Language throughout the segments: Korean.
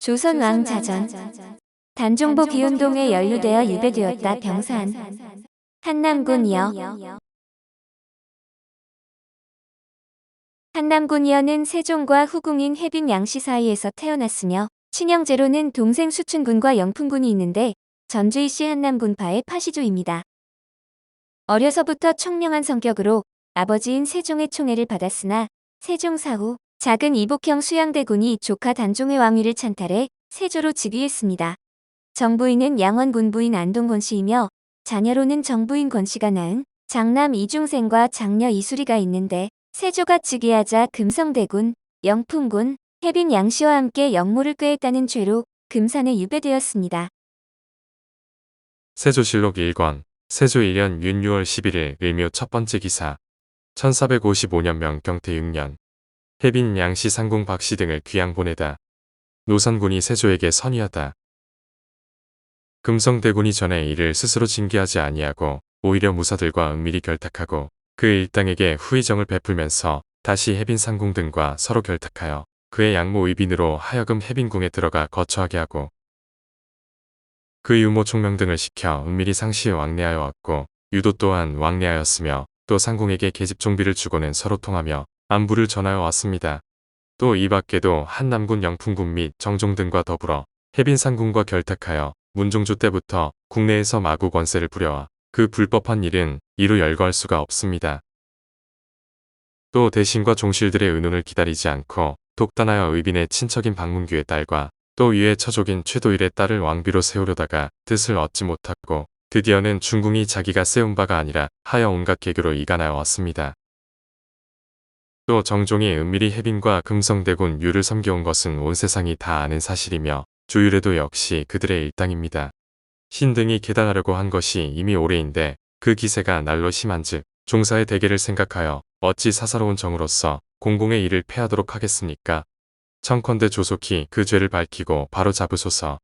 조선 왕 자전. 단종보 기운동에 연루되어 유배되었다 병산. 한남군이여. 한남군이여는 세종과 후궁인 해빈 양씨 사이에서 태어났으며 친형제로는 동생 수춘군과 영풍군이 있는데 전주이씨 한남군파의 파시조입니다. 어려서부터 청량한 성격으로 아버지인 세종의 총애를 받았으나 세종 사후 작은 이복형 수양대군이 조카 단종의 왕위를 찬탈해 세조로 즉위했습니다. 정부인은 양원 군 부인 안동권 씨이며 자녀로는 정부인 권 씨가 낳은 장남 이중생과 장녀 이수리가 있는데 세조가 즉위하자 금성대군, 영풍군, 해빈 양씨와 함께 역모를 꾀했다는 죄로 금산에 유배되었습니다. 세조실록 1권 세조 1년 윤 6월 11일 을묘 첫 번째 기사 1455년 명경태 6년 해빈 양씨 상궁 박씨 등을 귀양 보내다 노선군이 세조에게 선의하다. 금성대군이 전에 이를 스스로 징계하지 아니하고 오히려 무사들과 은밀히 결탁하고 그 일당에게 후의정을 베풀면서 다시 해빈 상궁 등과 서로 결탁하여 그의 양모 의빈으로 하여금 해빈궁에 들어가 거처하게 하고 그 유모 총명 등을 시켜 은밀히 상시에 왕래하여 왔고 유도 또한 왕래하였으며 또 상궁에게 계집 종비를 주고는 서로 통하며 안부를 전하여 왔습니다. 또 이 밖에도 한남군 영풍군 및 정종 등과 더불어 해빈 상궁과 결탁하여 문종조 때부터 국내에서 마구 권세를 부려와 그 불법한 일은 이루 열거할 수가 없습니다. 또 대신과 종실들의 의논을 기다리지 않고 독단하여 의빈의 친척인 박문규의 딸과 또 위의 처족인 최도일의 딸을 왕비로 세우려다가 뜻을 얻지 못하고 드디어는 중궁이 자기가 세운 바가 아니라 하여 온갖 개교로 이간하여 왔습니다. 또 정종이 은밀히 해빈과 금성대군 유를 섬겨온 것은 온 세상이 다 아는 사실이며 조율에도 역시 그들의 일당입니다. 신 등이 계단하려고 한 것이 이미 오래인데 그 기세가 날로 심한즉 종사의 대계를 생각하여 어찌 사사로운 정으로서 공공의 일을 패하도록 하겠습니까? 청컨대 조속히 그 죄를 밝히고 바로 잡으소서.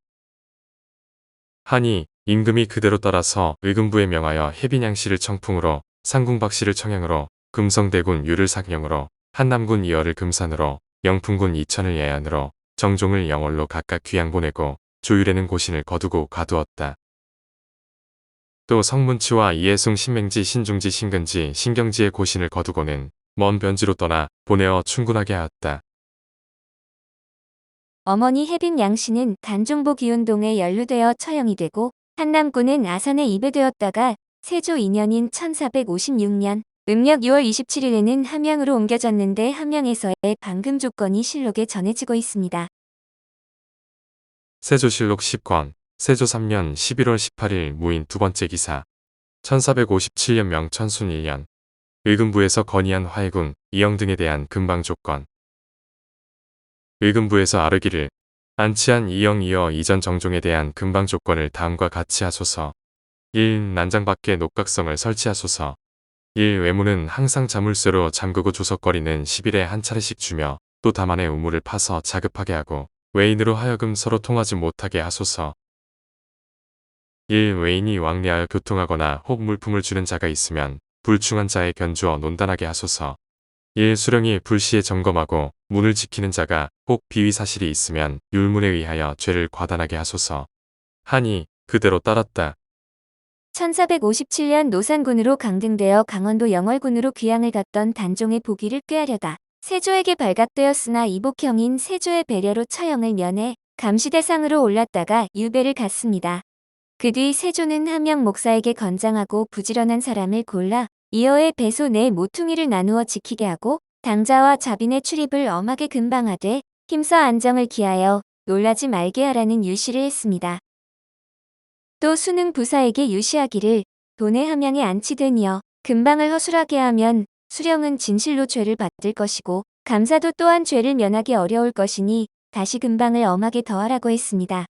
하니 임금이 그대로 따라서 의금부에 명하여 해빈양 씨를 청풍으로 상궁박 씨를 청양으로 금성대군 유를 상령으로 한남군 이어를 금산으로 영풍군 이천을 예안으로 정종을 영월로 각각 귀양 보내고 조율에는 고신을 거두고 가두었다. 또 성문치와 이해숭 신맹지 신중지 신근지 신경지의 고신을 거두고는 먼 변지로 떠나 보내어 충군하게 하였다. 어머니 해빈 양씨는 단종보 기운동에 연루되어 처형이 되고 한남군은 아산에 입에되었다가 세조 2년인 1456년 음력 6월 27일에는 함양으로 옮겨졌는데 함양에서의 방금 조건이 실록에 전해지고 있습니다. 세조실록 10권 세조 3년 11월 18일 무인 두 번째 기사 1457년 명천순 1년 의금부에서 건의한 화해군 이영 등에 대한 금방 조건 의금부에서 아르기를 안치한 이영 이어 이전 정종에 대한 금방 조건을 다음과 같이 하소서 1. 난장 밖에 녹각성을 설치하소서 1. 외무는 항상 자물쇠로 잠그고 조석거리는 10일에 한 차례씩 주며 또 다만의 우물을 파서 자급하게 하고 외인으로 하여금 서로 통하지 못하게 하소서 1. 외인이 왕래하여 교통하거나 혹 물품을 주는 자가 있으면 불충한 자에 견주어 논단하게 하소서 1. 수령이 불시에 점검하고 문을 지키는 자가 혹 비위 사실이 있으면 율문에 의하여 죄를 과단하게 하소서 하니 그대로 따랐다. 1457년 노산군으로 강등되어 강원도 영월군으로 귀향을 갔던 단종의 보기를 꾀하려다 세조에게 발각되었으나 이복형인 세조의 배려로 처형을 면해 감시대상으로 올랐다가 유배를 갔습니다. 그 뒤 세조는 함영 목사에게 건장하고 부지런한 사람을 골라 이어의 배소 내 모퉁이를 나누어 지키게 하고 당자와 자빈의 출입을 엄하게 금방하되 힘써 안정을 기하여 놀라지 말게 하라는 유시를 했습니다. 또 수능 부사에게 유시하기를 돈의 함양에 안치되니여 금방을 허술하게 하면 수령은 진실로 죄를 받을 것이고 감사도 또한 죄를 면하기 어려울 것이니 다시 금방을 엄하게 더하라고 했습니다.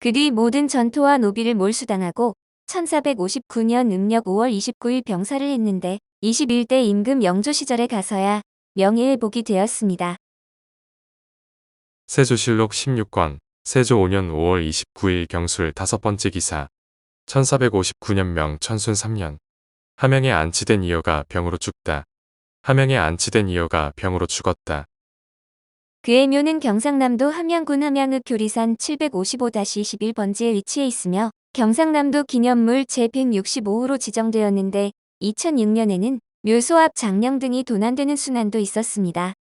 그 뒤 모든 전토와 노비를 몰수당하고 1459년 음력 5월 29일 병사를 했는데 21대 임금 영조 시절에 가서야 명예회복이 되었습니다. 세조실록 16권 세조 5년 5월 29일 경술 다섯 번째 기사 1459년 명 천순 3년 함양에 안치된 이어가 병으로 죽다. 함양에 안치된 이어가 병으로 죽었다. 그의 묘는 경상남도 함양군 함양읍 교리산 755-21번지에 위치해 있으며 경상남도 기념물 제165호로 지정되었는데 2006년에는 묘소 앞 장령 등이 도난되는 순환도 있었습니다.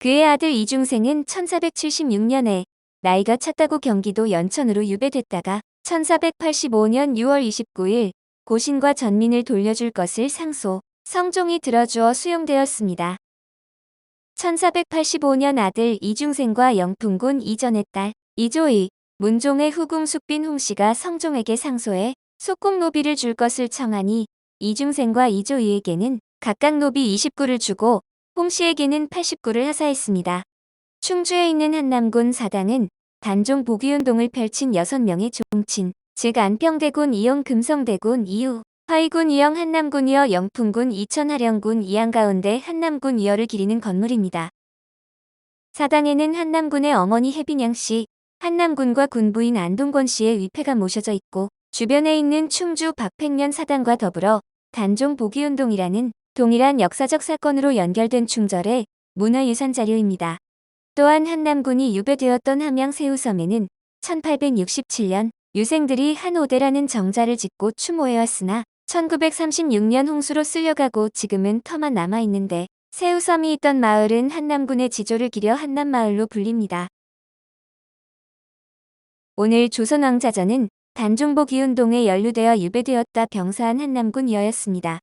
그의 아들 이중생은 1476년에 나이가 찼다고 경기도 연천으로 유배됐다가 1485년 6월 29일 고신과 전민을 돌려줄 것을 상소, 성종이 들어주어 수용되었습니다. 1485년 아들 이중생과 영풍군 이전의 딸 이조의 문종의 후궁 숙빈 홍씨가 성종에게 상소해 소공 노비를 줄 것을 청하니 이중생과 이조의에게는 각각 노비 29를 주고 홍씨에게는 89를 하사했습니다. 충주에 있는 한남군 사당은 단종 복위운동을 펼친 6명의 종친, 즉 안평대군 이용 금성대군 이후 화이군 이영 한남군 이어 영풍군 이천 하령군 이양 가운데 한남군 이어를 기리는 건물입니다. 사당에는 한남군의 어머니 혜빈양 씨, 한남군과 군부인 안동권 씨의 위패가 모셔져 있고 주변에 있는 충주 박팽년 사당과 더불어 단종 복위운동이라는 동일한 역사적 사건으로 연결된 충절의 문화유산 자료입니다. 또한 한남군이 유배되었던 함양 새우섬에는 1867년 유생들이 한오대라는 정자를 짓고 추모해왔으나 1936년 홍수로 쓸려가고 지금은 터만 남아있는데 새우섬이 있던 마을은 한남군의 지조를 기려 한남마을로 불립니다. 오늘 조선왕자전은 단종복 이운동에 연루되어 유배되었다 병사한 한남군 이어였습니다.